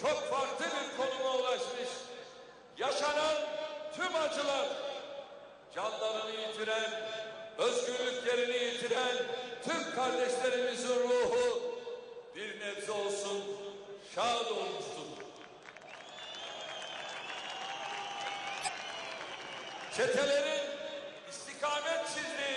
çok farklı bir konuma ulaşmış. Yaşanan tüm acılar, canlarını yitiren, özgürlüklerini yitiren tüm kardeşlerimizin ruhu bir nebze olsun şad olmuştur. Çetelerin istikamet çizdiği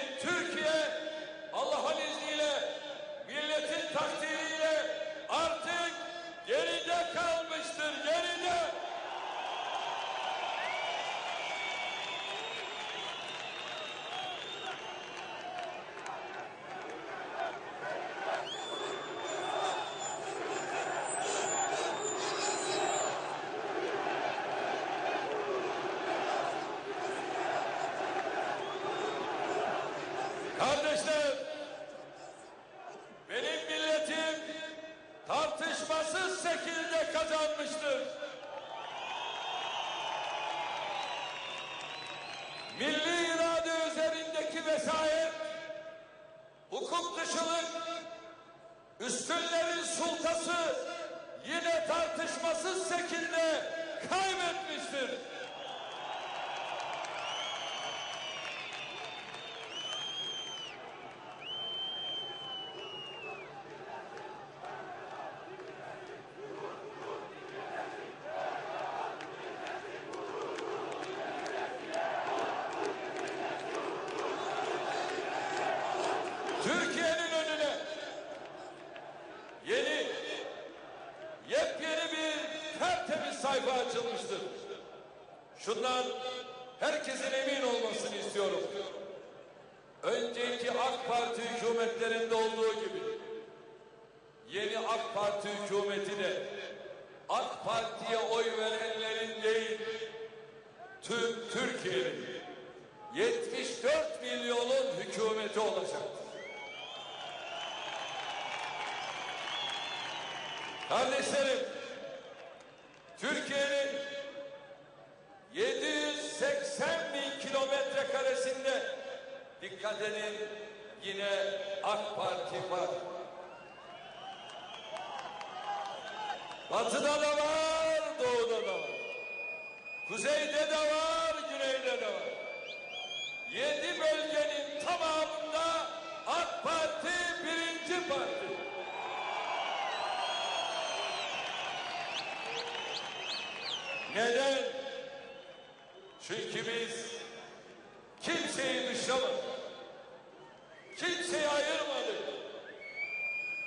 AK Parti hükümetlerinde olduğu gibi yeni AK Parti hükümeti de AK Parti'ye oy verenlerin değil tüm Türkiye'nin 74 milyonun hükümeti olacaktır. Kardeşlerim, Türkiye'nin 780 bin kilometre karesinde dikkat edin yine AK Parti var. Batıda da var, doğuda da var. Kuzeyde de var, güneyde de var. Yedi bölgenin tamamında AK Parti birinci parti. Neden? Çünkü biz kimseyi dışlamadık. Kimseyi ayırmadık.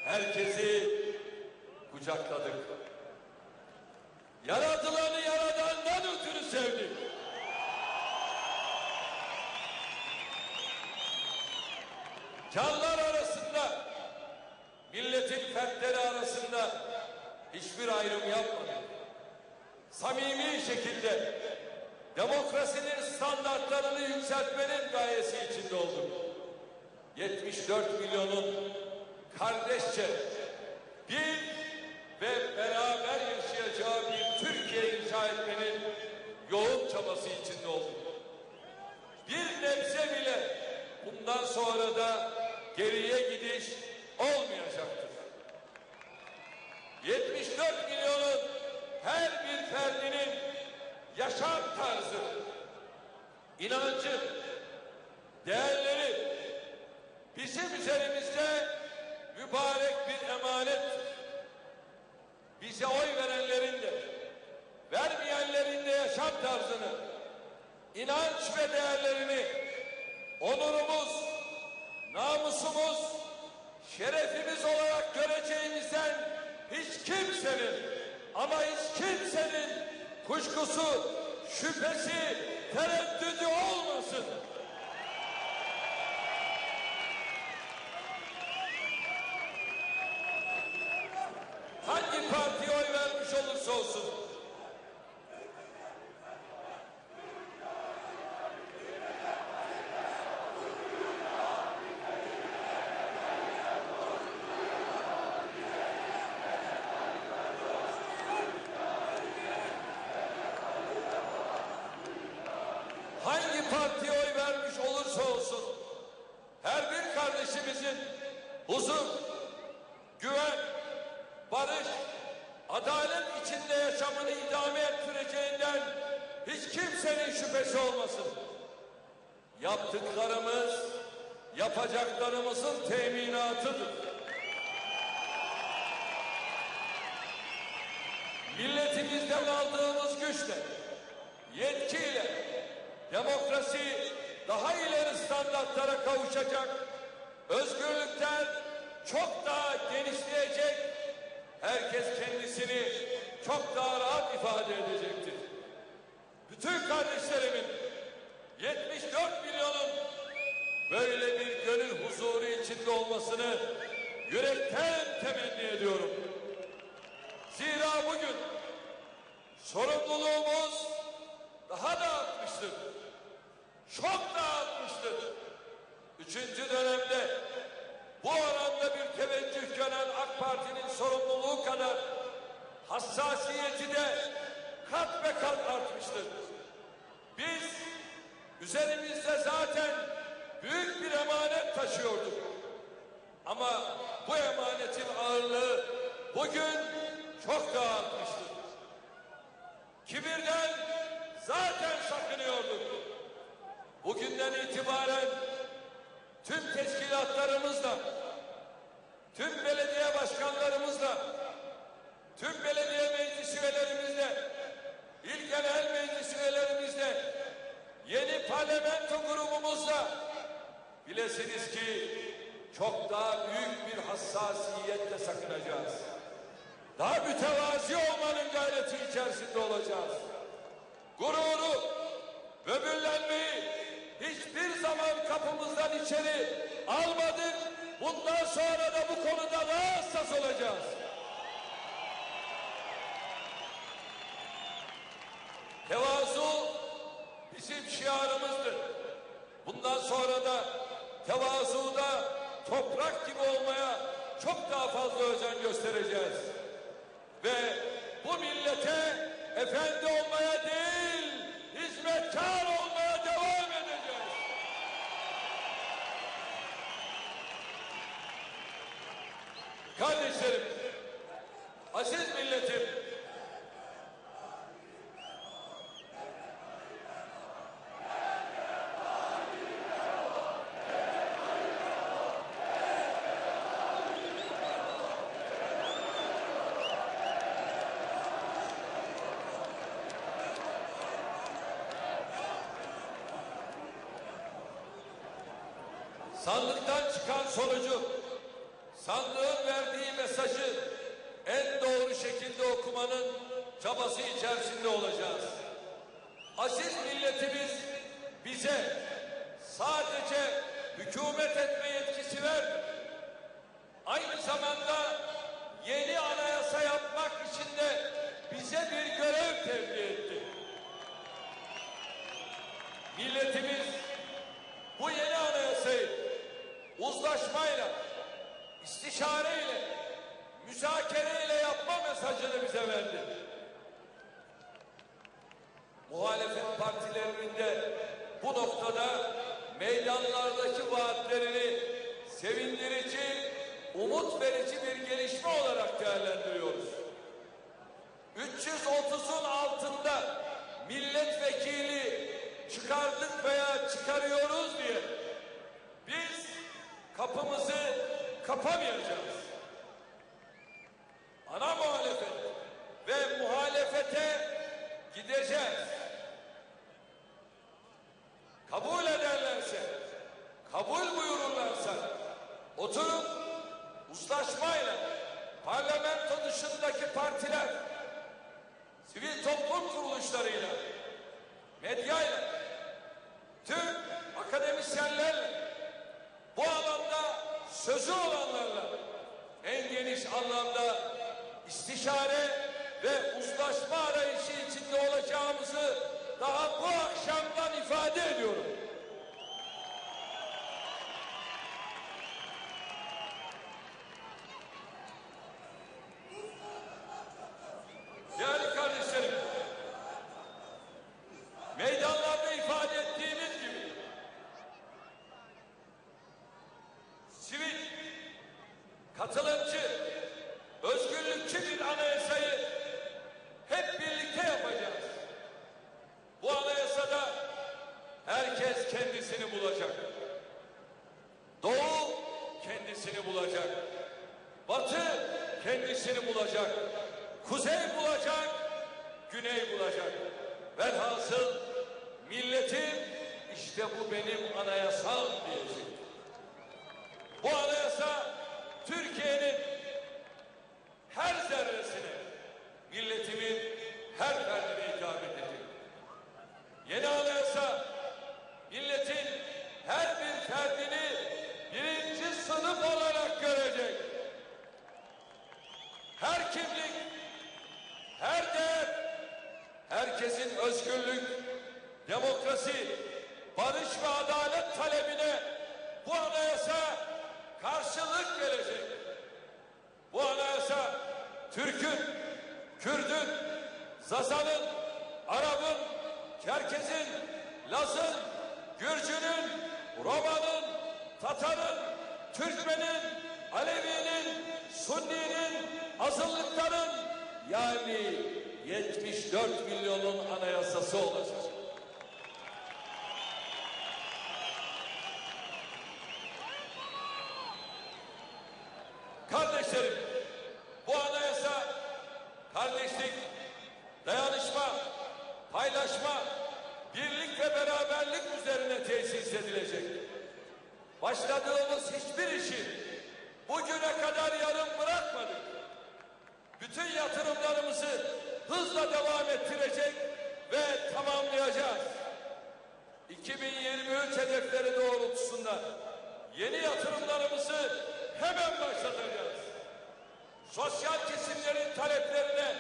Herkesi kucakladık. Yaratılanı yaradandan ötürü sevdik. Canlar arasında, milletin fertleri arasında hiçbir ayrım yapmadık samimi şekilde demokrasinin standartlarını yükseltmenin gayesi içinde olduk. 74 milyonun kardeşçe bir ve beraber yaşayacağı bir Türkiye inşa etmenin yoğun çabası içinde olduk. Bir nebze bile bundan sonra da geriye gidiş olmayacaktır. 74 milyonun her bir ferdinin yaşam tarzı, inancı, değerleri bizim üzerimizde mübarek bir emanet. Bize oy verenlerin de, vermeyenlerin de yaşam tarzını, inanç ve değerlerini, onurumuz, namusumuz, şerefimiz olarak göreceğimizden hiç kimsenin ama hiç kimsenin kuşkusu, şüphesi, tereddüdü olmasın. source of yapacaklarımızın teminatıdır. Milletimizden aldığımız güçle, yetkiyle, demokrasi daha ileri standartlara kavuşacak, özgürlükler çok daha genişleyecek, herkes kendisini çok daha rahat ifade edecektir. Bütün kardeşlerimin 74 milyonun içinde olmasını yürekten temenni ediyorum. Zira bugün sorumluluğumuz daha da artmıştır. Çok da artmıştır. Üçüncü dönemde bu oranda bir teveccüh gören AK Parti'nin sorumluluğu kadar hassasiyeti de kat ve kat artmıştır. Biz üzerimizde zaten büyük bir emanet taşıyorduk. Ama bu emanetin ağırlığı bugün çok daha artmıştır. Kibirden zaten sakınıyorduk. Bugünden itibaren tüm teşkilatlarımızla, tüm belediye başkanlarımızla, tüm belediye meclis üyelerimizle, il genel meclis üyelerimizle, yeni parlamento grubumuzla bilesiniz ki çok daha büyük bir hassasiyetle sakınacağız. Daha mütevazi olmanın gayreti içerisinde olacağız. Gururu, böbürlenmeyi hiçbir zaman kapımızdan içeri almadık. Bundan sonra da bu konuda daha hassas olacağız. Tevazu bizim şiarımızdır. Bundan sonra da tevazuda toprak gibi olmaya çok daha fazla özen göstereceğiz. Ve bu millete efendi olmaya değil, hizmetkar olmaya devam edeceğiz. Kardeşlerim, aziz milletim, sandıktan çıkan sonucu, sandığın verdiği mesajı en doğru şekilde okumanın çabası içerisinde olacağız. Aziz milletimiz bize sadece hükümet etme yetkisi verdi. Aynı zamanda yeni anayasa yapmak için de bize bir görev tevdi etti. Milletimiz bu yeni anayasayı uzlaşmayla, istişareyle, müzakereyle yapma mesajını bize verdi. Muhalefet partilerinin de bu noktada meydanlardaki vaatlerini sevindirici, umut verici bir gelişme olarak değerlendiriyoruz. 330'un altında milletvekili çıkardık veya çıkarıyoruz diye biz kapımızı kapamayacağız. Sözü olanlarla en geniş anlamda istişare ve uzlaşma arayışı içinde olacağımızı daha bu akşamdan ifade ediyorum. katılımcı, özgürlükçü bir anayasayı hep birlikte yapacağız. Bu anayasada herkes kendisini bulacak. Doğu kendisini bulacak. Batı kendisini bulacak. Kuzey bulacak, güney bulacak. Velhasıl milletim işte bu benim anayasam diyecek. Herkesin özgürlük, demokrasi, barış ve adalet talebine bu anayasa karşılık gelecek. Bu anayasa Türk'ün, Kürt'ün, Zaza'nın, Arap'ın, Çerkez'in, Laz'ın, Gürcü'nün, Roma'nın, Tatar'ın, Türkmen'in, Alevi'nin, Sunni'nin, azınlıkların yani 74 milyonun anayasası olacak. Kardeşlerim, bu anayasa kardeşlik, dayanışma, paylaşma, birlik ve beraberlik üzerine tesis edilecek. Başladığımız hiçbir işi bugüne kadar yarım bırakmadık. Bütün yatırımlarımızı hızla devam ettirecek ve tamamlayacağız. 2023 hedefleri doğrultusunda yeni yatırımlarımızı hemen başlatacağız. Sosyal kesimlerin taleplerine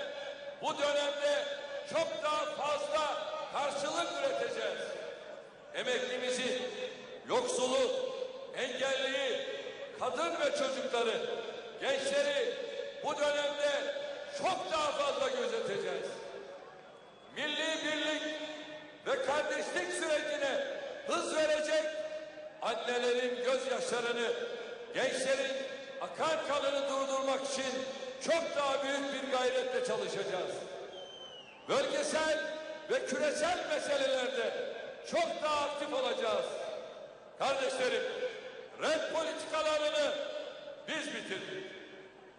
bu dönemde çok daha fazla karşılık üreteceğiz. Emeklimizi, yoksulu, engelliyi, kadın ve çocukları, gençleri bu dönemde çok daha fazla gözeteceğiz. Milli birlik ve kardeşlik sürecine hız verecek annelerin gözyaşlarını, gençlerin akan kanını durdurmak için çok daha büyük bir gayretle çalışacağız. Bölgesel ve küresel meselelerde çok daha aktif olacağız. Kardeşlerim, red politikalarını biz bitirdik.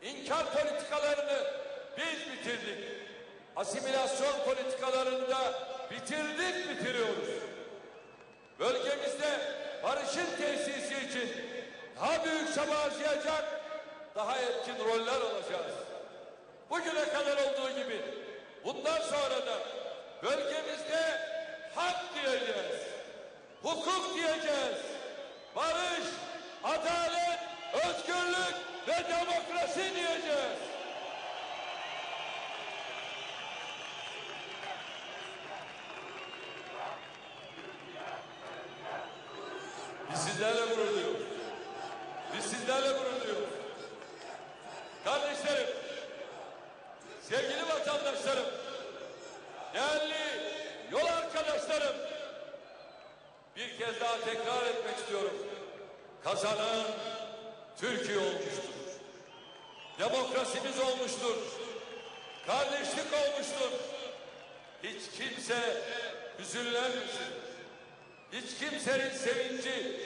İnkar politikalarını bitirdik. Asimilasyon politikalarını da bitirdik, bitiriyoruz. Bölgemizde barışın tesisi için daha büyük çaba harcayacak, daha etkin roller alacağız. Bugüne kadar olduğu gibi bundan sonra da bölgemizde hak diyeceğiz, hukuk diyeceğiz, barış, adalet, özgürlük ve demokrasi diyeceğiz. daha tekrar etmek istiyorum. Kazanan Türkiye olmuştur. Demokrasimiz olmuştur. Kardeşlik olmuştur. Hiç kimse hüzünlenmesin. Hiç kimsenin sevinci,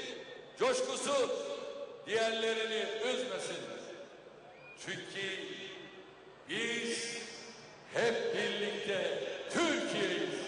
coşkusu diğerlerini üzmesin. Çünkü biz hep birlikte Türkiye'yiz.